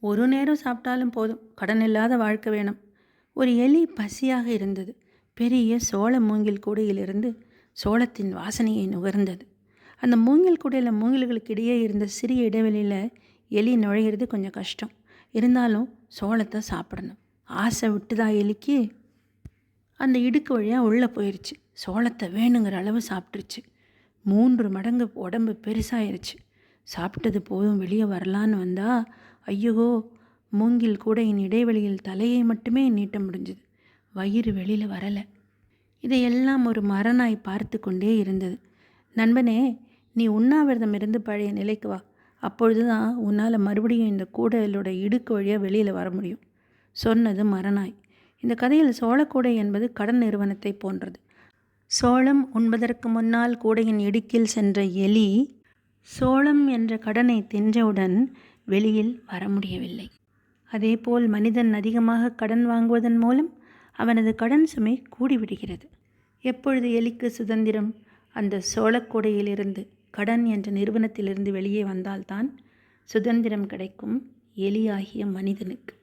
ஒரு நேரம் சாப்பிட்டாலும் போதும். கடன் இல்லாத வாழ்க்கை வேணும். ஒரு எலி பசியாக இருந்தது. பெரிய சோள மூங்கில் கூடையிலிருந்து சோளத்தின் வாசனையை நுகர்ந்தது. அந்த மூங்கில் கூடையில் மூங்கில்களுக்கு இடையே இருந்த சிறிய இடைவெளியில் எலி நுழையிறது கொஞ்சம் கஷ்டம். இருந்தாலும் சோளத்தை சாப்பிடணும். ஆசை விட்டுதா எலிக்கு? அந்த இடுக்கு வழியாக உள்ளே போயிடுச்சு சோளத்தை வேணுங்கிற அளவு சாப்பிட்ருச்சு மூன்று மடங்கு உடம்பு பெருசாயிருச்சு. சாப்பிட்டது போதும் வெளியே வரலான்னு வந்தால் ஐயோ மூங்கில் கூடையின் இடைவெளியில் தலையை மட்டுமே நீட்ட முடிஞ்சுது. வயிறு வெளியில் வரலை. இதையெல்லாம் ஒரு மரநாய் பார்த்து கொண்டே இருந்தது. நண்பனே நீ உண்ணாவிரதம் இருந்து பழைய நிலைக்கு வா. அப்பொழுது தான் உன்னால் மறுபடியும் இந்த கூடையிலோட இடுக்கு வழியாக வெளியில் வர முடியும். சொன்னது மரநாய். இந்த கதையில் சோழக்கூடை என்பது கடன் நிறுவனத்தை போன்றது. சோளம் உண்பதற்கு முன்னால் கூடையின் இடுக்கில் சென்ற எலி சோளம் என்ற கடனை தின்றவுடன் வெளியில் வர முடியவில்லை அதேபோல் மனிதன் அதிகமாக கடன் வாங்குவதன் மூலம் அவனது கடன் சுமை கூடிவிடுகிறது. எப்பொழுது எலிக்கு சுதந்திரம்? அந்த சோழக்கொடையிலிருந்து கடன் என்ற நிறுவனத்திலிருந்து வெளியே வந்தால்தான் சுதந்திரம் கிடைக்கும் எலியாகிய மனிதனுக்கு.